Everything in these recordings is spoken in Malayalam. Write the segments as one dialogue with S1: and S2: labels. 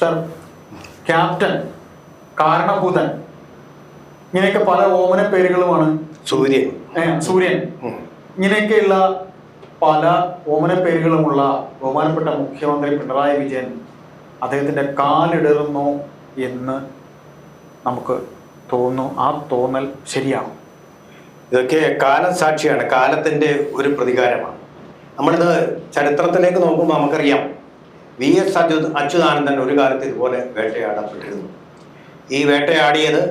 S1: സർ ക്യാപ്റ്റൻ കാരണഭൂതൻ ഇങ്ങനെയൊക്കെ പല ഓമന പേരുകളുമാണ് സൂര്യൻ സൂര്യൻ ഇങ്ങനെയൊക്കെയുള്ള പല ഓമന പേരുകളുമുള്ള ബഹുമാനപ്പെട്ട മുഖ്യമന്ത്രി പിണറായി വിജയൻ അദ്ദേഹത്തിൻ്റെ കാലിടറുന്നു എന്ന് നമുക്ക് തോന്നുന്നു ആ തോന്നൽ ശരിയാകും
S2: ഇതൊക്കെ കാലം സാക്ഷിയാണ് കാലത്തിൻ്റെ ഒരു പ്രതികാരമാണ് നമ്മളിത് ചരിത്രത്തിലേക്ക് നോക്കുമ്പോൾ നമുക്കറിയാം വി എസ് അച്യു അച്യുതാനന്ദൻ ഒരു കാലത്ത് ഇതുപോലെ വേട്ടയാടപ്പെട്ടിരുന്നു ഈ വേട്ടയാടിയത്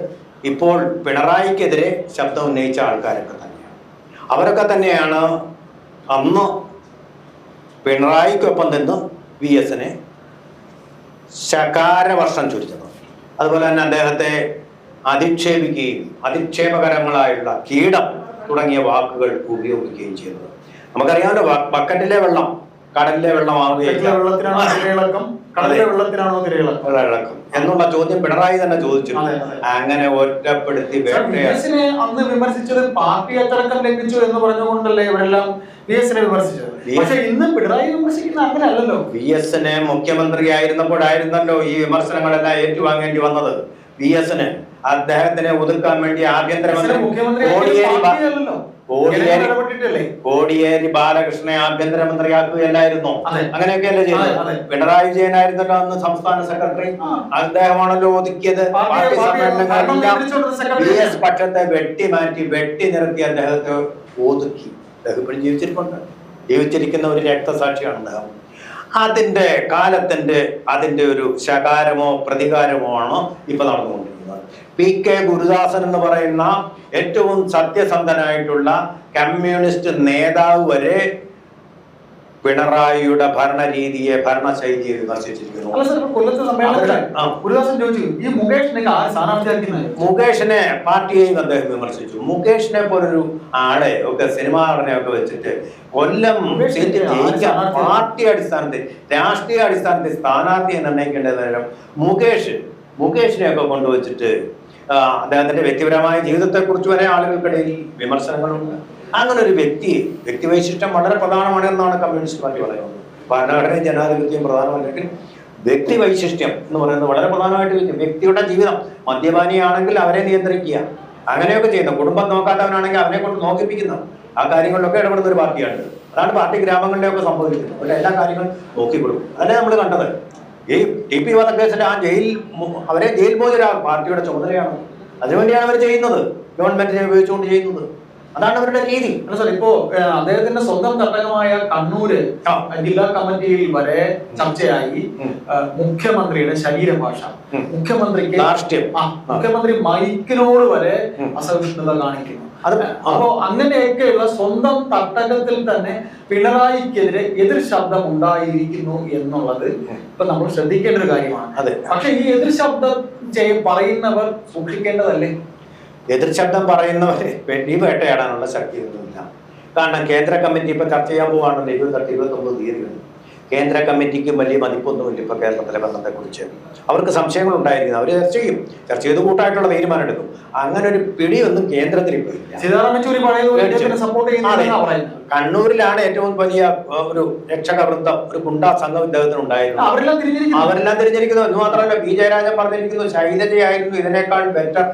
S2: ഇപ്പോൾ പിണറായിക്കെതിരെ ശബ്ദം ഉന്നയിച്ച ആൾക്കാരൊക്കെ തന്നെയാണ് അവരൊക്കെ തന്നെയാണ് അന്ന് പിണറായിക്കൊപ്പം നിന്ന് വി എസിനെ ശകാരവർഷം ചുരിച്ചത് അതുപോലെ തന്നെ അദ്ദേഹത്തെ അധിക്ഷേപിക്കുകയും അധിക്ഷേപകരങ്ങളായുള്ള കീടം തുടങ്ങിയ വാക്കുകൾ ഉപയോഗിക്കുകയും ചെയ്തത് നമുക്കറിയാമല്ലോ ബക്കറ്റിലെ വെള്ളം കടലിലെ വെള്ളമാവുകയില്ല എന്നുള്ള ചോദ്യം പിണറായി തന്നെ ചോദിച്ചു അങ്ങനെ ഒറ്റപ്പെടുത്തി
S1: അന്ന് വിമർശിച്ചത് പാർട്ടി അച്ചടക്കം ലംഘിച്ചു എന്ന് പറഞ്ഞുകൊണ്ടല്ലേ ഇവരെല്ലാം വി എസിനെ വിമർശിച്ചത് പക്ഷെ ഇന്ന്
S2: വി എസിനെ മുഖ്യമന്ത്രിയായിരുന്നപ്പോഴായിരുന്നല്ലോ ഈ വിമർശനങ്ങളെല്ലാം ഏറ്റുവാങ്ങേണ്ടി വന്നത് വി എസിന് അദ്ദേഹത്തിനെ ഒതുക്കാൻ വേണ്ടി ആഭ്യന്തരമന്ത്രി
S1: മുഖ്യമന്ത്രി
S2: കോടിയേരി കോടിയേരി ബാലകൃഷ്ണനെ ആഭ്യന്തരമന്ത്രിയാക്കുകയല്ലായിരുന്നോ അങ്ങനെയൊക്കെയല്ലേ ചെയ്തത് പിണറായി വിജയനായിരുന്നല്ലോ അന്ന് സംസ്ഥാന സെക്രട്ടറി അദ്ദേഹമാണല്ലോ ഒതുക്കിയത് പാർട്ടി സമ്മേളനങ്ങളെല്ലാം പക്ഷത്തെ വെട്ടി മാറ്റി വെട്ടി നിരത്തി അദ്ദേഹത്തെ ഒതുക്കി അദ്ദേഹം ഇപ്പോഴും ജീവിച്ചിരിപ്പുണ്ട് ജീവിച്ചിരിക്കുന്ന ഒരു രക്തസാക്ഷിയാണ് അദ്ദേഹം അതിന്റെ കാലത്തിന്റെ അതിന്റെ ഒരു ശകാരമോ പ്രതികാരമോ ആണോ ഇപ്പൊ നടന്നുകൊണ്ട് പി കെ ഗുരുദാസൻ എന്ന് പറയുന്ന ഏറ്റവും സത്യസന്ധനായിട്ടുള്ള കമ്മ്യൂണിസ്റ്റ് നേതാവ് വരെ പിണറായിയുടെ ഭരണരീതിയെ ഭരണശൈലിയെ വിമർശിച്ചിരിക്കുന്നു മുകേഷിനെ പാർട്ടിയെയും അദ്ദേഹം വിമർശിച്ചു മുകേഷിനെ പോലൊരു ആളെ ഒക്കെ സിനിമാ നടനെ ഒക്കെ വെച്ചിട്ട് കൊല്ലം പാർട്ടി അടിസ്ഥാനത്തിൽ രാഷ്ട്രീയ അടിസ്ഥാനത്തിൽ സ്ഥാനാർത്ഥിയെ നിർണ്ണയിക്കേണ്ടത് മുകേഷ് മുകേഷിനെ ഒക്കെ കൊണ്ടുവച്ചിട്ട് അദ്ദേഹത്തിന്റെ വ്യക്തിപരമായ ജീവിതത്തെക്കുറിച്ച് വരെ ആളുകൾക്കിടയിൽ വിമർശനങ്ങളുണ്ട് അങ്ങനെ ഒരു വ്യക്തി വ്യക്തിവൈശിഷ്ടം വളരെ പ്രധാനമാണ് എന്നാണ് കമ്മ്യൂണിസ്റ്റ് പാർട്ടി പറയുന്നത് ഭരണഘടനയും ജനാധിപത്യം പ്രധാനമല്ലെങ്കിൽ വ്യക്തി വൈശിഷ്ട്യം എന്ന് പറയുന്നത് വളരെ പ്രധാനമായിട്ട് വ്യക്തിയുടെ ജീവിതം മദ്യപാനിയാണെങ്കിൽ അവരെ നിയന്ത്രിക്കുക അങ്ങനെയൊക്കെ ചെയ്യുന്നു കുടുംബം നോക്കാത്തവനാണെങ്കിൽ അവനെ കൊണ്ട് നോക്കിപ്പിക്കുന്നു ആ കാര്യങ്ങളിലൊക്കെ ഇടപെടുന്ന ഒരു പാർട്ടിയാണ് അതാണ് പാർട്ടി ഗ്രാമങ്ങളിലൊക്കെ സംഭവിക്കുന്നത് അവരുടെ എല്ലാ കാര്യങ്ങളും നോക്കിക്കൊടുക്കും അതല്ലേ നമ്മൾ കണ്ടത് ഈ ടി പി വധ കേസിൽ ആ ജയിൽ അവരെ ജയിൽ മോചനം പാർട്ടിയുടെ ചുമതലയാണ് അതിനുവേണ്ടിയാണ് അവർ ചെയ്യുന്നത് ഗവൺമെന്റിനെ ഉപയോഗിച്ചുകൊണ്ട് ചെയ്യുന്നത് അതാണ് അവരുടെ രീതി
S1: സാർ ഇപ്പോ അദ്ദേഹത്തിന്റെ സ്വന്തം തട്ടകമായ കണ്ണൂര് ജില്ലാ കമ്മിറ്റിയിൽ വരെ ചർച്ചയായി മുഖ്യമന്ത്രിയുടെ ശരീരഭാഷ മുഖ്യമന്ത്രിക്ക് മുഖ്യമന്ത്രി മൈക്കിനോട് വരെ അസഹിഷ്ണുത കാണിക്കുന്നു അത് അപ്പോ അങ്ങനെയൊക്കെയുള്ള സ്വന്തം തട്ടകത്തിൽ തന്നെ പിണറായിക്കെതിരെ എതിർ ശബ്ദം ഉണ്ടായിരിക്കുന്നു എന്നുള്ളത് ഇപ്പൊ നമ്മൾ ശ്രദ്ധിക്കേണ്ട ഒരു കാര്യമാണ് അതെ പക്ഷെ ഈ എതിർ ശബ്ദം പറയുന്നവർ സൂക്ഷിക്കേണ്ടതല്ലേ
S2: എതിർ ശബ്ദം പറയുന്നവരെ വെടി വേട്ടയാടാനുള്ള ഒന്നുമില്ല കാരണം കേന്ദ്ര കമ്മിറ്റി ഇപ്പൊ ചർച്ച ചെയ്യാൻ പോവാണല്ലോ ഇരുപത്തെട്ട് ഇരുപത്തി ഒമ്പത് തീയതികൾ കേന്ദ്ര കമ്മിറ്റിക്കും വലിയ മതിപ്പൊന്നുമില്ല ഇപ്പോൾ കേരളത്തിലെ ബന്ധത്തെക്കുറിച്ച് അവർക്ക് സംശയങ്ങൾ ഉണ്ടായിരിക്കുന്നു അവർ ചർച്ച ചെയ്യും ചർച്ച ചെയ്ത് കൂട്ടായിട്ടുള്ള തീരുമാനം എടുക്കും അങ്ങനെ ഒരു പിടിയൊന്നും കേന്ദ്രത്തിൽ ഇപ്പോൾ കണ്ണൂരിലാണ് ഏറ്റവും വലിയ ഒരു രക്ഷകവൃത്തം ഒരു കുണ്ടാ സംഘം ഇദ്ദേഹത്തിന് ഉണ്ടായിരുന്നു അവരെല്ലാം തിരിഞ്ഞിരിക്കുന്നു എന്ന് മാത്രമല്ല ബി ജയരാജൻ പറഞ്ഞിരിക്കുന്നു ശൈലജയായിരുന്നു ഇതിനേക്കാൾ ബെറ്റർ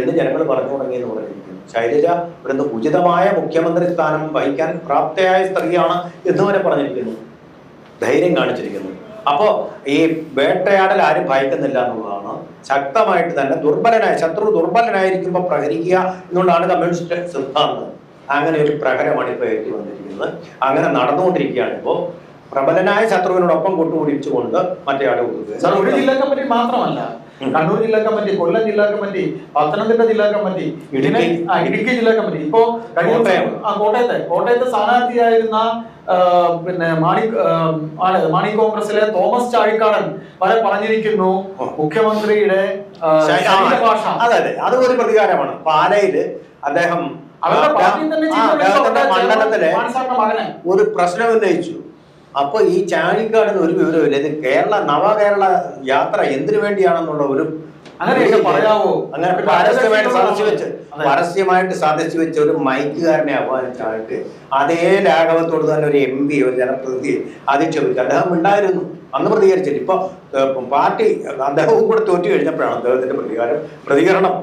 S2: എന്ന് ജനങ്ങൾ പറഞ്ഞു തുടങ്ങിയെന്ന് പറഞ്ഞിരിക്കുന്നു ശൈലജ ഇവിടുന്ന് ഉചിതമായ മുഖ്യമന്ത്രി സ്ഥാനം വഹിക്കാൻ പ്രാപ്തയായ സ്ത്രീയാണ് എന്ന് വരെ പറഞ്ഞിരിക്കുന്നു ധൈര്യം കാണിച്ചിരിക്കുന്നു അപ്പോ ഈ വേട്ടയാടൽ ആരും ഭയക്കുന്നില്ല എന്നുള്ളതാണ് ശക്തമായിട്ട് തന്നെ ദുർബലനായ ശത്രു ദുർബലനായിരിക്കുമ്പോൾ പ്രഹരിക്കുക എന്നുള്ളതാണ് കമ്മ്യൂണിസ്റ്റ് സിദ്ധാന്തം അങ്ങനെ ഒരു പ്രഹരമാണ് ഇപ്പൊ ഏറ്റു വന്നിരിക്കുന്നത് അങ്ങനെ നടന്നുകൊണ്ടിരിക്കുകയാണ് ഇപ്പോ പ്രബലനായ ശത്രുവിനോടൊപ്പം കൂട്ടുപിടിച്ചുകൊണ്ട് മറ്റേ ആൾ
S1: ഒരു മാത്രമല്ല കണ്ണൂർ ജില്ലാ കമ്മിറ്റി കൊല്ലം ജില്ലാ കമ്മിറ്റി പത്തനംതിട്ട ജില്ലാ കമ്മിറ്റി ഇടുക്കി ഇടുക്കി ജില്ലാ കമ്മിറ്റി ഇപ്പോ കഴിഞ്ഞ ആ കോട്ടയത്തെ കോട്ടയത്തെ സ്ഥാനാർത്ഥിയായിരുന്ന പിന്നെ മാണി ആണ് മാണി കോൺഗ്രസിലെ തോമസ് ചാഴിക്കാടൻ വരെ പറഞ്ഞിരിക്കുന്നു മുഖ്യമന്ത്രിയുടെ ഭാഷ
S2: അതെ അതെ അത് ഒരു പ്രതികാരമാണ് പാലയില് അദ്ദേഹം മണ്ഡലത്തിലെ ഒരു പ്രശ്നം ഉന്നയിച്ചു അപ്പോൾ ഈ ചാഴിക്കാടിന് ഒരു വിവരമില്ല ഇത് കേരള നവകേരള യാത്ര എന്തിനു വേണ്ടിയാണെന്നുള്ള ഒരു അങ്ങനെ പരസ്യമായിട്ട് സാധിച്ചു വെച്ച് വെച്ച ഒരു മൈക്കുകാരനെ ആഹ്വാനിച്ചായിട്ട് അതേ രാഘവത്തോട് തന്നെ ഒരു എം പി ഒരു ജനപ്രതിനിധി അതിക്ഷേപിച്ചു അദ്ദേഹം ഉണ്ടായിരുന്നു അന്ന് പ്രതികരിച്ചില്ല ഇപ്പൊ പാർട്ടി അദ്ദേഹവും കൂടെ തോറ്റു കഴിഞ്ഞപ്പോഴാണ് അദ്ദേഹത്തിന്റെ പ്രതികാരം പ്രതികരണം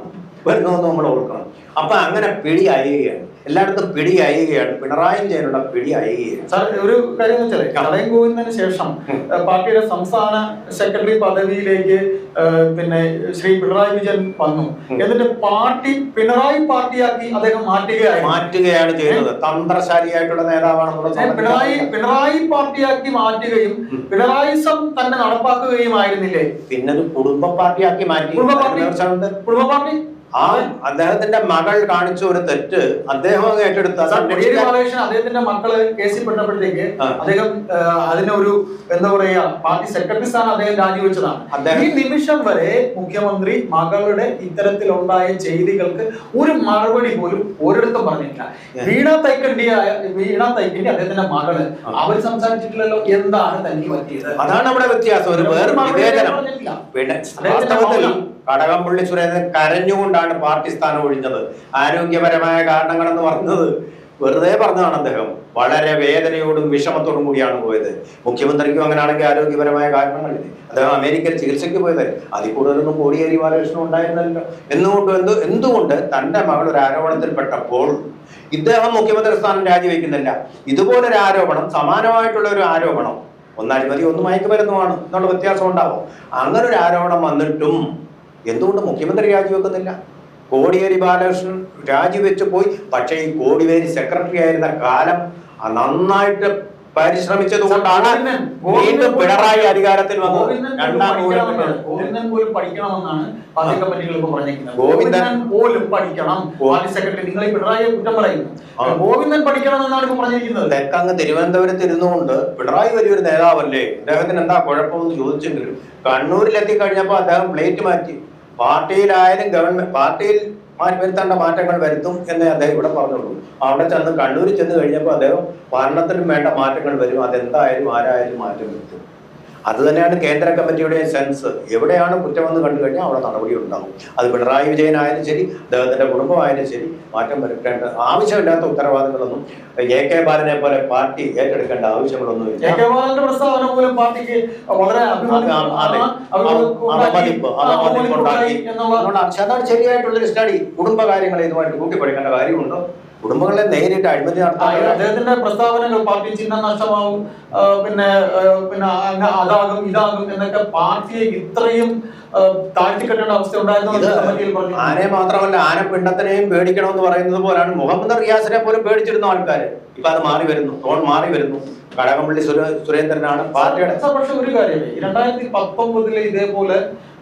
S2: വരുന്നതെന്ന് നമ്മൾ ഓർക്കണം അപ്പൊ അങ്ങനെ പിടി അയയുകയാണ് എല്ലായിടത്തും പിടി അയയുകയാണ് പിണറായി വിജയനുള്ള പിടി അയയുകയാണ്
S1: സാർ ഒരു കാര്യം വെച്ചാൽ കടയം ഗോവിന്ദന് ശേഷം പാർട്ടിയുടെ സംസ്ഥാന സെക്രട്ടറി പദവിയിലേക്ക് പിന്നെ ശ്രീ പിണറായി വിജയൻ വന്നു എന്നിട്ട് പാർട്ടി പിണറായി പാർട്ടിയാക്കി അദ്ദേഹം മാറ്റുകയായി
S2: മാറ്റുകയാണ് ചെയ്തത് തന്ത്രശാലിയായിട്ടുള്ള നേതാവാണെന്നുള്ള
S1: പിണറായി പിണറായി പാർട്ടിയാക്കി മാറ്റുകയും പിണറായിസം തന്നെ നടപ്പാക്കുകയും ആയിരുന്നില്ലേ
S2: പിന്നെ കുടുംബ പാർട്ടിയാക്കി മാറ്റി
S1: കുടുംബ പാർട്ടി കുടുംബ പാർട്ടി
S2: അദ്ദേഹത്തിന്റെ മകൾ കാണിച്ച ഒരു തെറ്റ് അദ്ദേഹം അങ്ങ് ഏറ്റെടുത്ത
S1: അദ്ദേഹത്തിന്റെ മക്കള് കേസിൽ പെട്ടപ്പോഴത്തേക്ക് അദ്ദേഹം അതിനൊരു എന്താ പറയാ പാർട്ടി സെക്രട്ടറി സ്ഥാനം അദ്ദേഹം രാജിവെച്ചതാണ് ഈ നിമിഷം വരെ മുഖ്യമന്ത്രി മകളുടെ ഇത്തരത്തിലുണ്ടായ ചെയ്തികൾക്ക് ഒരു മറുപടി പോലും ഒരിടത്തും പറഞ്ഞിട്ടില്ല വീണ തൈക്കണ്ടി വീണ തൈക്കണ്ടി അദ്ദേഹത്തിന്റെ മകള് അവർ സംസാരിച്ചിട്ടില്ലല്ലോ എന്താണ് തന്നെ പറ്റിയത്
S2: അതാണ് നമ്മുടെ വ്യത്യാസം ഒരു വിവേചനം കടകംപള്ളി സുരേന്ദ്രൻ കരഞ്ഞുകൊണ്ടാണ് പാർട്ടി സ്ഥാനം ഒഴിഞ്ഞത് ആരോഗ്യപരമായ കാരണങ്ങളെന്ന് പറഞ്ഞത് വെറുതെ പറഞ്ഞതാണ് അദ്ദേഹം വളരെ വേദനയോടും വിഷമത്തോടും കൂടിയാണ് പോയത് മുഖ്യമന്ത്രിക്കും അങ്ങനെയാണെങ്കിൽ ആരോഗ്യപരമായ കാരണങ്ങളില്ലേ അദ്ദേഹം അമേരിക്കയിൽ ചികിത്സയ്ക്ക് പോയത് അതിൽ കൂടുതലൊന്നും കോടിയേരി ബാലകൃഷ്ണൻ ഉണ്ടായിരുന്നല്ലോ എന്തുകൊണ്ട് എന്ത് എന്തുകൊണ്ട് തന്റെ മകൾ ഒരു ആരോപണത്തിൽപ്പെട്ടപ്പോൾ ഇദ്ദേഹം മുഖ്യമന്ത്രി സ്ഥാനം രാജിവെക്കുന്നില്ല ഇതുപോലൊരു ആരോപണം സമാനമായിട്ടുള്ള ഒരു ആരോപണം ഒന്നഴിമതി ഒന്ന് മയക്കുമരുന്നുമാണ് എന്നുള്ള വ്യത്യാസം ഉണ്ടാവും അങ്ങനെ ഒരു ആരോപണം വന്നിട്ടും എന്തുകൊണ്ട് മുഖ്യമന്ത്രി രാജിവെക്കുന്നില്ല കോടിയേരി ബാലകൃഷ്ണൻ രാജിവെച്ച് പോയി പക്ഷേ ഈ കോടിയേരി സെക്രട്ടറി ആയിരുന്ന കാലം നന്നായിട്ട് പരിശ്രമിച്ചത്
S1: കൊണ്ടാണ് വീണ്ടും പിണറായി അധികാരത്തിൽ വന്നത് രണ്ടാം ഗോവിന്ദൻ പഠിക്കണമെന്നാണ് പറഞ്ഞിരിക്കുന്നത് ഗോവിന്ദൻ പഠിക്കണം സെക്രട്ടറി കുറ്റം ഗോവിന്ദൻ പഠിക്കണമെന്നാണ് ഇപ്പൊ പറഞ്ഞിരിക്കുന്നത്
S2: തെക്കങ്ങ് തിരുവനന്തപുരത്ത് ഇരുന്നുകൊണ്ട് പിണറായി വലിയൊരു നേതാവല്ലേ അദ്ദേഹത്തിന് എന്താ കുഴപ്പമെന്ന് ചോദിച്ചെങ്കിലും കണ്ണൂരിലെത്തി കഴിഞ്ഞപ്പോൾ അദ്ദേഹം പ്ലേറ്റ് മാറ്റി പാർട്ടിയിലായാലും ഗവൺമെന്റ് പാർട്ടിയിൽ വരുത്തേണ്ട മാറ്റങ്ങൾ വരുത്തും എന്നേ അദ്ദേഹം ഇവിടെ പറഞ്ഞുള്ളൂ അവിടെ ചെന്ന് കണ്ണൂരിൽ ചെന്ന് കഴിഞ്ഞപ്പോൾ അദ്ദേഹം ഭരണത്തിനും വേണ്ട മാറ്റങ്ങൾ വരും അതെന്തായാലും ആരായാലും മാറ്റം വരുത്തും അത് തന്നെയാണ് കേന്ദ്ര കമ്മിറ്റിയുടെ സെൻസ് എവിടെയാണ് കുറ്റം കുറ്റമെന്ന് കണ്ടു കഴിഞ്ഞാൽ അവിടെ നടപടി ഉണ്ടാകും അത് പിണറായി വിജയനായാലും ശരി അദ്ദേഹത്തിന്റെ കുടുംബമായാലും ശരി മാറ്റം വരുത്തേണ്ട ആവശ്യമില്ലാത്ത ഉത്തരവാദിത്തങ്ങളൊന്നും എ കെ ബാലനെ പോലെ പാർട്ടി ഏറ്റെടുക്കേണ്ട ആവശ്യങ്ങളൊന്നും
S1: ഇല്ല പ്രസ്താവന പോലും പാർട്ടിക്ക് വളരെ
S2: അതാണ് ശരിയായിട്ടുള്ളൊരു സ്റ്റഡി കുടുംബകാര്യങ്ങളെ ഇതുമായിട്ട് കൂട്ടിപ്പടിക്കേണ്ട കാര്യമുണ്ടോ കുടുംബങ്ങളെ നേരിട്ട് അഴിമതി
S1: അദ്ദേഹത്തിന്റെ പ്രസ്താവനകൾ പാർട്ടി ചിഹ്നം നഷ്ടമാവും പിന്നെ പിന്നെ അതാകും ഇതാകും എന്നൊക്കെ പാർട്ടിയെ ഇത്രയും താഴ്ത്തിക്കെട്ടേണ്ട അവസ്ഥ
S2: ആനയെ മാത്രമല്ല ആന പിണ്ടത്തിനെയും പേടിക്കണമെന്ന് പറയുന്നത് പോലാണ് മുഹമ്മദ് റിയാസിനെ പോലും പേടിച്ചിരുന്ന ആൾക്കാര് ഇപ്പൊ അത് മാറി വരുന്നു തോൺ മാറി വരുന്നു കടകംപള്ളി സുരേന്ദ്രനാണ്
S1: പാർട്ടിയുടെ പക്ഷെ ഒരു കാര്യമേ രണ്ടായിരത്തി പത്തൊമ്പതിലെ ഇതേപോലെ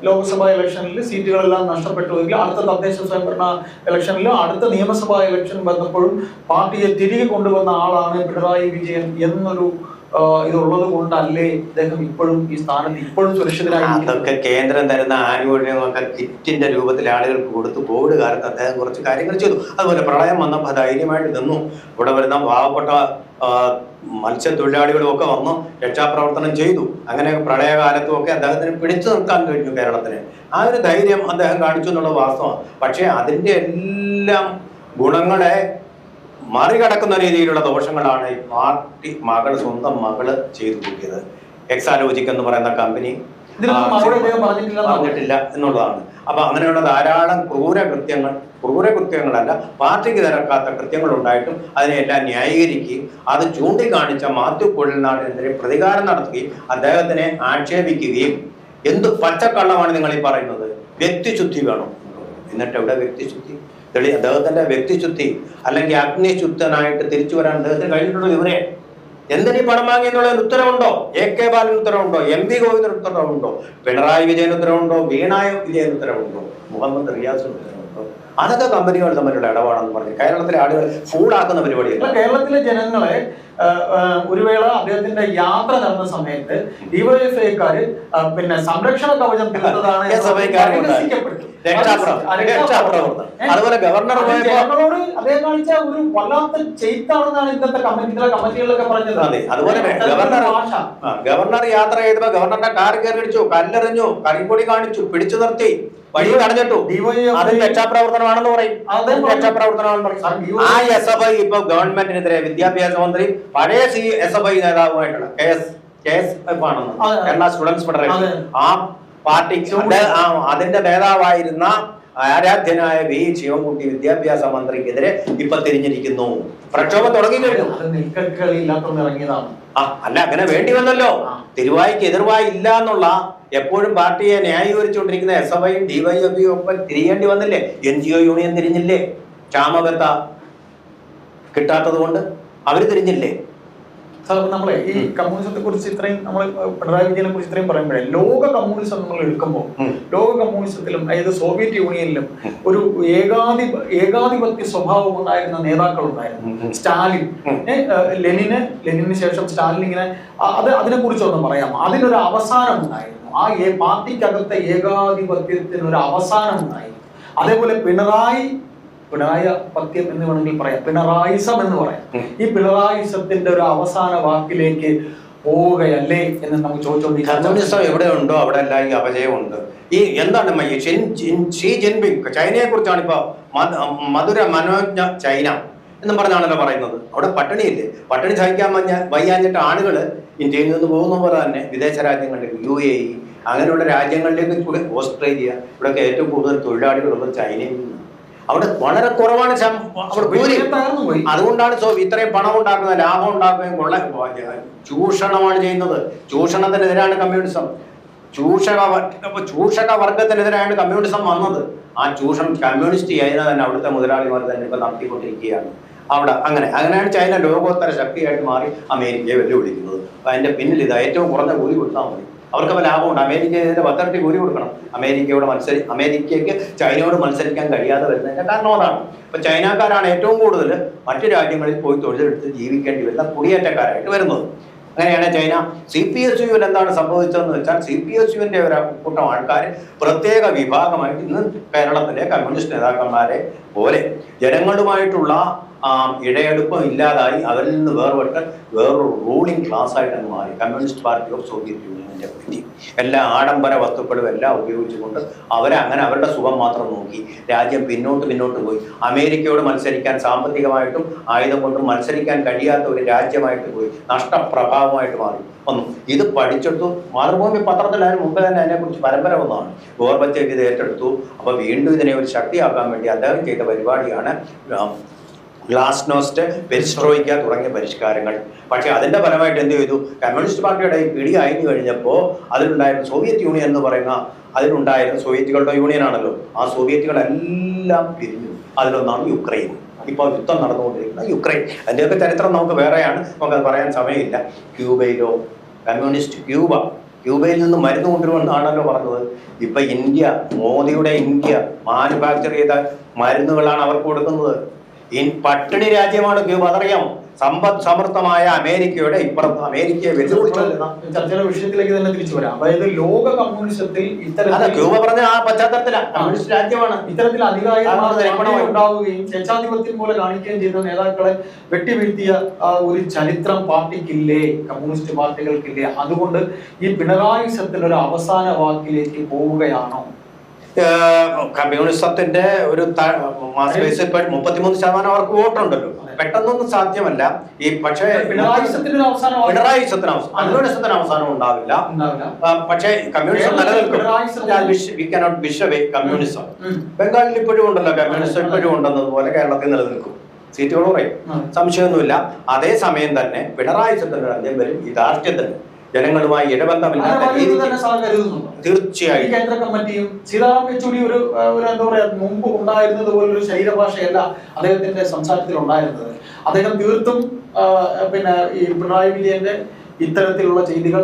S1: ലോക്സഭാ ഇലക്ഷനിൽ സീറ്റുകളെല്ലാം നഷ്ടപ്പെട്ടുവെങ്കിൽ അടുത്ത തദ്ദേശ സ്വയംഭരണ ഇലക്ഷനിൽ അടുത്ത നിയമസഭാ ഇലക്ഷൻ വന്നപ്പോഴും പാർട്ടിയെ തിരികെ കൊണ്ടുവന്ന ആളാണ് പിണറായി വിജയൻ എന്നൊരു ഇതുള്ളത് കൊണ്ടല്ലേ ഇദ്ദേഹം ഇപ്പോഴും ഈ സ്ഥാനത്ത് ഇപ്പോഴും സുരക്ഷിതനായി
S2: അതൊക്കെ കേന്ദ്രം തരുന്ന ആനുകൂല്യങ്ങളൊക്കെ കിറ്റിന്റെ രൂപത്തിൽ ആളുകൾക്ക് കൊടുത്ത് കോവിഡ് കാലത്ത് അദ്ദേഹം കുറച്ച് കാര്യങ്ങൾ ചെയ്തു അതുപോലെ പ്രളയം വന്നപ്പോൾ ധൈര്യമായിട്ട് നിന്നു ഇവിടെ വരുന്ന പാവപ്പെട്ട മത്സ്യത്തൊഴിലാളികളും ഒക്കെ വന്നു രക്ഷാപ്രവർത്തനം ചെയ്തു അങ്ങനെ പ്രളയകാലത്തും ഒക്കെ അദ്ദേഹത്തിന് പിടിച്ചു നിർത്താൻ കഴിഞ്ഞു കേരളത്തിന് ആ ഒരു ധൈര്യം അദ്ദേഹം കാണിച്ചു എന്നുള്ള വാസ്തവമാണ് പക്ഷേ അതിൻ്റെ എല്ലാം ഗുണങ്ങളെ മറികടക്കുന്ന രീതിയിലുള്ള ദോഷങ്ങളാണ് ഈ പാർട്ടി മകൾ സ്വന്തം മകള് ചെയ്തു കൂട്ടിയത് എക്സാലോജിക് എന്ന് പറയുന്ന കമ്പനി
S1: പറഞ്ഞിട്ടില്ല എന്നുള്ളതാണ്
S2: അപ്പൊ അങ്ങനെയുള്ള ധാരാളം ക്രൂര കൃത്യങ്ങൾ ക്രൂര കൃത്യങ്ങളല്ല പാർട്ടിക്ക് തിരക്കാത്ത കൃത്യങ്ങൾ ഉണ്ടായിട്ടും അതിനെല്ലാം ന്യായീകരിക്കുകയും അത് ചൂണ്ടിക്കാണിച്ച മാത്യു കുഴൽനാടിനെതിരെ പ്രതികാരം നടത്തുകയും അദ്ദേഹത്തിനെ ആക്ഷേപിക്കുകയും എന്ത് പച്ചക്കള്ളമാണ് നിങ്ങൾ ഈ പറയുന്നത് വ്യക്തിശുദ്ധി വേണം എന്നിട്ട് എവിടെ വ്യക്തിശുദ്ധി തെളി അദ്ദേഹത്തിൻ്റെ വ്യക്തിശുദ്ധി അല്ലെങ്കിൽ അഗ്നിശുദ്ധനായിട്ട് തിരിച്ചു വരാൻ അദ്ദേഹത്തിന് കഴിഞ്ഞിട്ടുള്ള ഇവരെ എന്തിനീ പണം വാങ്ങി എന്നുള്ള ഉത്തരവുണ്ടോ എ കെ ബാലൻ ഉത്തരവുണ്ടോ എം വി ഗോവിന്ദൻ ഉത്തരവുണ്ടോ പിണറായി വിജയൻ ഉത്തരവുണ്ടോ വീണായ വിജയൻ ഉത്തരവുണ്ടോ മുഹമ്മദ് റിയാസ് ഉത്തരവ് അതൊക്കെ കമ്പനികൾ തമ്മിലുള്ള ഇടപാടെന്ന് പറഞ്ഞു കേരളത്തിലെ ആളുകൾ ഫൂളാക്കുന്ന പരിപാടി
S1: കേരളത്തിലെ ജനങ്ങളെ ഒരു വേള അദ്ദേഹത്തിന്റെ യാത്ര നടന്ന സമയത്ത് ഡിവൈഎഫ്ഐക്കാര് പിന്നെ സംരക്ഷണ കവചം തീർന്നതാണ്
S2: അതുപോലെ ഗവർണർ
S1: ജനങ്ങളോട് അദ്ദേഹം കാണിച്ച ഒരു വല്ലാത്ത ചെയ്ത്താണെന്നാണ് ഇന്നത്തെ കമ്മിറ്റിയിലെ കമ്മിറ്റികളിലൊക്കെ പറഞ്ഞത് അതെ
S2: അതുപോലെ ഗവർണർ ഗവർണർ യാത്ര ചെയ്തപ്പോ ഗവർണറിന്റെ കാർ കയറി അടിച്ചു കല്ലെറിഞ്ഞു കരിപ്പൊടി കാണിച്ചു പിടിച്ചു നിർത്തി വഴി തടഞ്ഞിട്ടു അത് രക്ഷാപ്രവർത്തനമാണെന്ന് പറയും രക്ഷാപ്രവർത്തനമാണെന്ന് പറയും ആ എസ് എഫ് ഐ ഇപ്പൊ ഗവൺമെന്റിനെതിരെ വിദ്യാഭ്യാസ മന്ത്രി പഴയ സി എസ് എഫ് ഐ നേതാവുമായിട്ടുള്ള K S K S F ആണെന്ന് കേരള സ്റ്റുഡൻസ് ഫെഡറേഷൻ ആ പാർട്ടി അതിന്റെ നേതാവായിരുന്ന ആരാധ്യനായ വി ശിവൻകുട്ടി വിദ്യാഭ്യാസ മന്ത്രിക്കെതിരെ ഇപ്പൊ തിരിഞ്ഞിരിക്കുന്നു പ്രക്ഷോഭം തുടങ്ങി കഴിഞ്ഞു അല്ല അങ്ങനെ വേണ്ടി വന്നല്ലോ തിരുവായിക്ക് എതിർവായി ഇല്ല എന്നുള്ള എപ്പോഴും പാർട്ടിയെ ന്യായീകരിച്ചുകൊണ്ടിരിക്കുന്ന എസ് എഫ് ഐയും ഡിവൈഎഫ്ഐയും ഒക്കെ തിരിയേണ്ടി വന്നില്ലേ എൻ ജി ഒ യൂണിയൻ തിരിഞ്ഞില്ലേ ക്ഷാമബത്ത കിട്ടാത്തത് കൊണ്ട് അവർ തിരിഞ്ഞില്ലേ
S1: നമ്മളെ ഈ കമ്മ്യൂണിസത്തെ കുറിച്ച് ഇത്രയും നമ്മൾ പിണറായി വിജയനെ കുറിച്ച് ഇത്രയും പറയുമ്പോഴേ ലോക കമ്മ്യൂണിസം നമ്മൾ എടുക്കുമ്പോൾ ലോക കമ്മ്യൂണിസത്തിലും അതായത് സോവിയറ്റ് യൂണിയനിലും ഒരു ഏകാധി ഏകാധിപത്യ സ്വഭാവം ഉണ്ടായിരുന്ന നേതാക്കൾ ഉണ്ടായിരുന്നു സ്റ്റാലിൻ ലെനിന് ലെനിന് ശേഷം സ്റ്റാലിൻ ഇങ്ങനെ അത് അതിനെ കുറിച്ചൊന്ന് പറയാം അതിനൊരു അവസാനം ഉണ്ടായിരുന്നു ആ പാർട്ടിക്കകത്തെ ഏകാധിപത്യത്തിന് ഒരു അവസാനം ഉണ്ടായി അതേപോലെ പിണറായി പിണറായി പത്യം എന്ന് വേണമെങ്കിൽ പറയാം പിണറായിസം എന്ന് പറയാം ഈ പിണറായിസത്തിന്റെ ഒരു അവസാന വാക്കിലേക്ക് പോവുകയല്ലേ എന്ന് നമുക്ക്
S2: ചോദിച്ചോണ്ടിരിക്കാം എവിടെ ഉണ്ടോ അവിടെ എല്ലാം ഈ അപജയമുണ്ട് ഈ എന്താണ് ഷീ ജിൻപിങ് ചൈനയെ കുറിച്ചാണ് ഇപ്പൊ മധുര മനോജ്ഞ ചൈന എന്നും പറഞ്ഞാണല്ലോ പറയുന്നത് അവിടെ പട്ടിണിയില്ലേ പട്ടിണി സഹിക്കാൻ വയ്യാഞ്ഞിട്ട് ആളുകൾ ഇന്ത്യയിൽ നിന്ന് പോകുന്ന പോലെ തന്നെ വിദേശ രാജ്യങ്ങളിലേക്ക് യു എ ഇ അങ്ങനെയുള്ള രാജ്യങ്ങളിലേക്ക് കൂടെ ഓസ്ട്രേലിയ ഇവിടെയൊക്കെ ഏറ്റവും കൂടുതൽ തൊഴിലാളികളുള്ളത് ചൈനയിൽ നിന്ന് അവിടെ വളരെ കുറവാണ് അതുകൊണ്ടാണ് സോ ഇത്രയും പണം ഉണ്ടാക്കുന്നത് ലാഭം ഉണ്ടാക്കുകയും കൊള്ള ചൂഷണമാണ് ചെയ്യുന്നത് ചൂഷണത്തിനെതിരാണ് കമ്മ്യൂണിസം ചൂഷക ചൂഷക വർഗത്തിനെതിരാണ് കമ്മ്യൂണിസം വന്നത് ആ ചൂഷണം കമ്മ്യൂണിസ്റ്റ് ചെയ്യുന്നത് തന്നെ അവിടുത്തെ മുതലാളിമാർ തന്നെ ഇപ്പൊ നടത്തിക്കൊണ്ടിരിക്കുകയാണ് അവിടെ അങ്ങനെ അങ്ങനെയാണ് ചൈന ലോകോത്തര ശക്തിയായിട്ട് മാറി അമേരിക്കയെ വെല്ലുവിളിക്കുന്നത് അതിന്റെ പിന്നിൽ ഇത് ഏറ്റവും കുറഞ്ഞ കൂലി കൊടുത്താൽ മതി അവർക്ക് ലാഭമുണ്ട് ഇതിന്റെ പത്തിരട്ടി കൂലി കൊടുക്കണം അമേരിക്കയോട് മത്സരി അമേരിക്കയ്ക്ക് ചൈനയോട് മത്സരിക്കാൻ കഴിയാതെ വരുന്നതിന്റെ കാരണം അതാണ് ഇപ്പൊ ചൈനക്കാരാണ് ഏറ്റവും കൂടുതൽ മറ്റു രാജ്യങ്ങളിൽ പോയി തൊഴിലെടുത്ത് ജീവിക്കേണ്ടി വരുന്ന കുടിയേറ്റക്കാരായിട്ട് വരുന്നത് അങ്ങനെയാണ് ചൈന സി പി എസ് യുവിൽ എന്താണ് സംഭവിച്ചതെന്ന് വെച്ചാൽ സി പി എസ് യുവിന്റെ ഒരു കൂട്ടം ആൾക്കാർ പ്രത്യേക വിഭാഗമായിട്ട് ഇന്ന് കേരളത്തിലെ കമ്മ്യൂണിസ്റ്റ് നേതാക്കന്മാരെ പോലെ ജനങ്ങളുമായിട്ടുള്ള ഇടയെടുപ്പം ഇല്ലാതായി അവരിൽ നിന്ന് വേർപെട്ട് വേറൊരു റൂളിംഗ് ക്ലാസ് ആയിട്ട് അങ്ങ് മാറി കമ്മ്യൂണിസ്റ്റ് പാർട്ടി ഓഫ് സോവിയറ്റ് യൂണിയൻ്റെ പറ്റി എല്ലാ ആഡംബര വസ്തുക്കളും എല്ലാം ഉപയോഗിച്ചുകൊണ്ട് അവരെ അങ്ങനെ അവരുടെ സുഖം മാത്രം നോക്കി രാജ്യം പിന്നോട്ട് പിന്നോട്ട് പോയി അമേരിക്കയോട് മത്സരിക്കാൻ സാമ്പത്തികമായിട്ടും ആയുധം കൊണ്ടും മത്സരിക്കാൻ കഴിയാത്ത ഒരു രാജ്യമായിട്ട് പോയി നഷ്ടപ്രഭാവമായിട്ട് മാറി വന്നു ഇത് പഠിച്ചെടുത്തു മാതൃഭൂമി പത്രത്തിലായാലും മുമ്പ് തന്നെ അതിനെക്കുറിച്ച് പരമ്പര വന്നതാണ് ഗോർബച്ചേക്ക് ഇത് ഏറ്റെടുത്തു അപ്പോൾ വീണ്ടും ഇതിനെ ഒരു ശക്തിയാക്കാൻ വേണ്ടി അദ്ദേഹം ചെയ്ത പരിപാടിയാണ് ഗ്ലാസ്നോസ്റ്റ് പെരിസ്ട്രോയിക്ക തുടങ്ങിയ പരിഷ്കാരങ്ങൾ പക്ഷേ അതിൻ്റെ ഫലമായിട്ട് എന്ത് ചെയ്തു കമ്മ്യൂണിസ്റ്റ് പാർട്ടിയുടെ പിടി അയഞ്ഞു കഴിഞ്ഞപ്പോൾ അതിലുണ്ടായിരുന്ന സോവിയറ്റ് യൂണിയൻ എന്ന് പറയുന്ന അതിലുണ്ടായിരുന്ന സോവിയറ്റുകളുടെ യൂണിയൻ ആണല്ലോ ആ സോവിയറ്റുകളെല്ലാം പിരിഞ്ഞു അതിലൊന്നാണ് യുക്രൈൻ ഇപ്പോൾ യുദ്ധം നടന്നുകൊണ്ടിരിക്കുന്ന യുക്രൈൻ അതിൻ്റെയൊക്കെ ചരിത്രം നമുക്ക് വേറെയാണ് അത് പറയാൻ സമയമില്ല ക്യൂബയിലോ കമ്മ്യൂണിസ്റ്റ് ക്യൂബ ക്യൂബയിൽ നിന്ന് മരുന്ന് കൊണ്ടുവരുമെന്നാണല്ലോ പറഞ്ഞത് ഇപ്പൊ ഇന്ത്യ മോദിയുടെ ഇന്ത്യ മാനുഫാക്ചർ ചെയ്ത മരുന്നുകളാണ് അവർക്ക് കൊടുക്കുന്നത് ഇൻ പട്ടിണി രാജ്യമാണ് ക്യൂബ അതറിയാം സമ്പദ് സമൃദ്ധമായ അമേരിക്കയുടെ ഇപ്പുറത്ത് അമേരിക്കയെ
S1: വിഷയത്തിലേക്ക് തന്നെ തിരിച്ചു വരാം അതായത് ലോക കമ്മ്യൂണിസത്തിൽ
S2: ഇത്തരം ക്യൂബ പറഞ്ഞ ആ പശ്ചാത്തലത്തിലാണ്
S1: കമ്മ്യൂണിസ്റ്റ് രാജ്യമാണ് ഇത്തരത്തിൽ അധികാരം ഉണ്ടാവുകയും സ്വേച്ഛാധിപത്യം പോലെ കാണിക്കുകയും ചെയ്ത നേതാക്കളെ വെട്ടിവീഴ്ത്തിയ ഒരു ചരിത്രം പാർട്ടിക്കില്ലേ കമ്മ്യൂണിസ്റ്റ് പാർട്ടികൾക്കില്ലേ അതുകൊണ്ട് ഈ പിണറായി സത്തിൽ ഒരു അവസാന വാക്കിലേക്ക് പോവുകയാണോ
S2: കമ്മ്യൂണിസത്തിന്റെ ഒരു മാസ് ബേസിൽ മുപ്പത്തിമൂന്ന് ശതമാനം അവർക്ക് വോട്ടുണ്ടല്ലോ പെട്ടെന്നൊന്നും സാധ്യമല്ല ഈ പക്ഷേ പിണറായി കമ്മ്യൂണിസത്തിന് അവസാനം ഉണ്ടാവില്ല പക്ഷേ കമ്മ്യൂണിസം നിലനിൽക്കും ബംഗാളിൽ ഇപ്പോഴും ഉണ്ടല്ലോ കമ്മ്യൂണിസം ഇപ്പോഴും ഉണ്ടെന്നതുപോലെ കേരളത്തിൽ നിലനിൽക്കും സീറ്റുകൾ കുറയും സംശയമൊന്നുമില്ല അതേസമയം തന്നെ പിണറായി ചന്ദ്രൻ വരും ഈ ധാർഷ്ട്യത്തിന് ജനങ്ങളുമായി
S1: ഇടബന്ധമില്ലാത്ത തീർച്ചയായും കേന്ദ്ര കമ്മിറ്റിയും ഒരു എന്താ ഉണ്ടായിരുന്നത് പോലെ ഒരു അദ്ദേഹത്തിന്റെ സംസാരത്തിൽ ഉണ്ടായിരുന്നത് അദ്ദേഹം തീർത്തും പിന്നെ ഈ പിണറായി വിജയന്റെ ഇത്തരത്തിലുള്ള ചെയ്തികൾ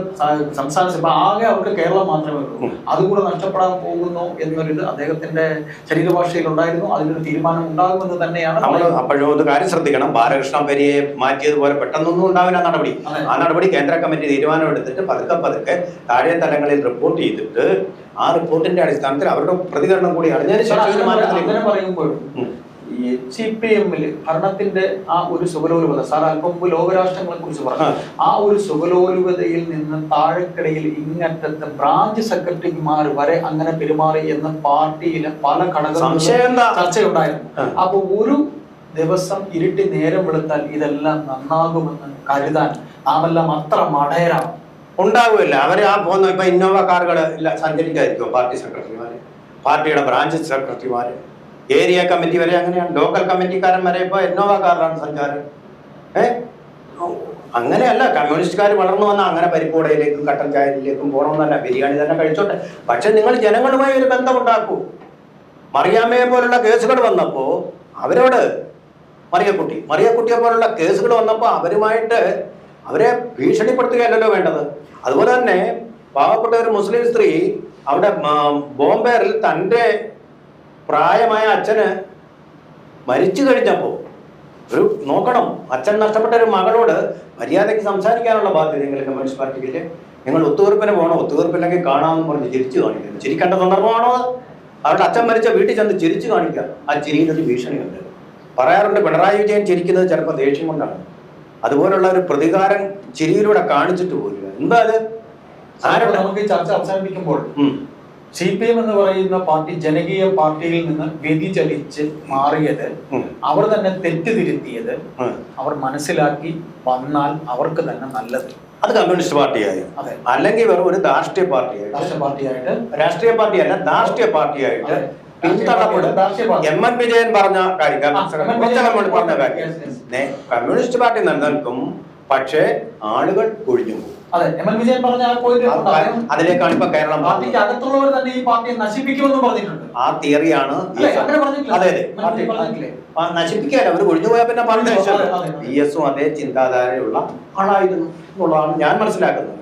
S1: സംസ്ഥാന സഭ ആകെ അവർക്ക് കേരളം മാത്രമേ ഉള്ളൂ അതുകൂടെ നഷ്ടപ്പെടാൻ പോകുന്നു എന്നൊരു അദ്ദേഹത്തിന്റെ ശരീരഭാഷയിൽ ഉണ്ടായിരുന്നു അതിനൊരു തീരുമാനം ഉണ്ടാകുമെന്ന് തന്നെയാണ്
S2: നമ്മൾ അപ്പോഴും ഒരു കാര്യം ശ്രദ്ധിക്കണം ബാലകൃഷ്ണ പരിയെ മാറ്റിയതുപോലെ പെട്ടെന്നൊന്നും ഉണ്ടാവില്ല നടപടി ആ നടപടി കേന്ദ്ര കമ്മിറ്റി തീരുമാനം എടുത്തിട്ട് പതുക്കെ പതുക്കെ താഴെ തലങ്ങളിൽ റിപ്പോർട്ട് ചെയ്തിട്ട് ആ റിപ്പോർട്ടിന്റെ അടിസ്ഥാനത്തിൽ അവരുടെ പ്രതികരണം കൂടി
S1: അറിഞ്ഞതിന് ശേഷം പറയുമ്പോഴും ഈ സി പി ഭരണത്തിന്റെ ആ ഒരു സുഗലോലുപത സാർ അല്പം ലോകരാഷ്ട്രങ്ങളെ കുറിച്ച് പറഞ്ഞു ആ ഒരു സുഗലോലുപതയിൽ നിന്ന് താഴെക്കിടയിൽ ഇങ്ങറ്റത്ത് ബ്രാഞ്ച് സെക്രട്ടറിമാർ വരെ അങ്ങനെ പെരുമാറി എന്ന് പാർട്ടിയിലെ പല ഘടകങ്ങളും ചർച്ചയുണ്ടായിരുന്നു അപ്പൊ ഒരു ദിവസം ഇരുട്ടി നേരം വെളുത്താൽ ഇതെല്ലാം നന്നാകുമെന്ന് കരുതാൻ നാമെല്ലാം അത്ര മടയരാണ്
S2: ഉണ്ടാവുമല്ല അവർ ആ പോകുന്ന ഇപ്പൊ ഇന്നോവ കാറുകൾ സഞ്ചരിക്കാതിരിക്കും പാർട്ടി സെക്രട്ടറിമാര് പാർട്ടിയുടെ ബ്രാഞ്ച് സെക്രട്ടറിമാര് ഏരിയ കമ്മിറ്റി വരെ അങ്ങനെയാണ് ലോക്കൽ കമ്മിറ്റിക്കാരൻ വരെ ഇപ്പോൾ ഇന്നോവ കാറിലാണ് സഞ്ചാർ ഏ അങ്ങനെയല്ല കമ്മ്യൂണിസ്റ്റുകാർ വളർന്നു വന്നാൽ അങ്ങനെ പരിപ്പോടയിലേക്കും കട്ടൻ ചായയിലേക്കും പോകണമെന്നല്ല ബിരിയാണി തന്നെ കഴിച്ചോട്ടെ പക്ഷെ നിങ്ങൾ ജനങ്ങളുമായി ഒരു ബന്ധമുണ്ടാക്കൂ മറിയാമ്മയെ പോലുള്ള കേസുകൾ വന്നപ്പോൾ അവരോട് മറിയക്കുട്ടി മറിയക്കുട്ടിയെ പോലുള്ള കേസുകൾ വന്നപ്പോൾ അവരുമായിട്ട് അവരെ ഭീഷണിപ്പെടുത്തുകയല്ലോ വേണ്ടത് അതുപോലെ തന്നെ പാവപ്പെട്ട ഒരു മുസ്ലിം സ്ത്രീ അവിടെ ബോംബെയിൽ തൻ്റെ പ്രായമായ അച്ഛന് മരിച്ചു കഴിഞ്ഞപ്പോൾ ഒരു നോക്കണം അച്ഛൻ നഷ്ടപ്പെട്ട ഒരു മകളോട് മര്യാദയ്ക്ക് സംസാരിക്കാനുള്ള ബാധ്യത നിങ്ങൾക്ക് കമ്മ്യൂണിസ്റ്റ് പാർട്ടിയിൽ നിങ്ങൾ ഒത്തുതീർപ്പിന് പോകണം ഒത്തുതീർപ്പില്ലെങ്കിൽ കാണാമെന്ന് പറഞ്ഞ് ചിരിച്ചു കാണിക്കുന്നു ചിരിക്കേണ്ട സന്ദർഭമാണോ അവരുടെ അച്ഛൻ മരിച്ച വീട്ടിൽ ചെന്ന് ചിരിച്ചു കാണിക്കുക ആ ചിരിയിലൊരു ഭീഷണിയുണ്ട് പറയാറുണ്ട് പിണറായി വിജയൻ ചിരിക്കുന്നത് ചിലപ്പോൾ ദേഷ്യം കൊണ്ടാണ് അതുപോലുള്ള ഒരു പ്രതികാരം ചിരിയിലൂടെ കാണിച്ചിട്ട് പോരുക എന്താ അത്
S1: നമുക്ക് ചർച്ച അവസാനിപ്പിക്കുമ്പോൾ സി പി എം എന്ന് പറയുന്ന പാർട്ടി ജനകീയ പാർട്ടിയിൽ നിന്ന് വ്യതിചലിച്ച് മാറിയത് അവർ തന്നെ തെറ്റുതിരുത്തിയത് അവർ മനസ്സിലാക്കി വന്നാൽ അവർക്ക് തന്നെ നല്ലത്
S2: അത് കമ്മ്യൂണിസ്റ്റ് പാർട്ടിയായി അല്ലെങ്കിൽ വെറും ഒരു രാഷ്ട്രീയ പാർട്ടിയായി
S1: രാഷ്ട്രീയ പാർട്ടിയായിട്ട്
S2: രാഷ്ട്രീയ പാർട്ടിയല്ല രാഷ്ട്രീയ പാർട്ടിയായിട്ട് പിന്തുണപ്പെടും എം എൻ വിജയൻ പറഞ്ഞ പറഞ്ഞ കാര്യം കമ്മ്യൂണിസ്റ്റ് പാർട്ടി നിലനിൽക്കും പക്ഷേ ആളുകൾ ഒഴിഞ്ഞു പോകും
S1: വിജയൻ പറഞ്ഞ ആ പോയിന്റ് അതിലേക്കാണ് ഇപ്പൊ കേരളം തന്നെ ഈ പറഞ്ഞിട്ടുണ്ട്
S2: ആ തിയറിയാണ് അതെ അതെ നശിപ്പിക്കാൻ അവർ ഒഴിഞ്ഞു പോയാൽ പിന്നെ പറഞ്ഞു ബി എസും അതേ ചിന്താധാരയുള്ള ആളായിരുന്നു എന്നുള്ളതാണ് ഞാൻ മനസ്സിലാക്കുന്നത്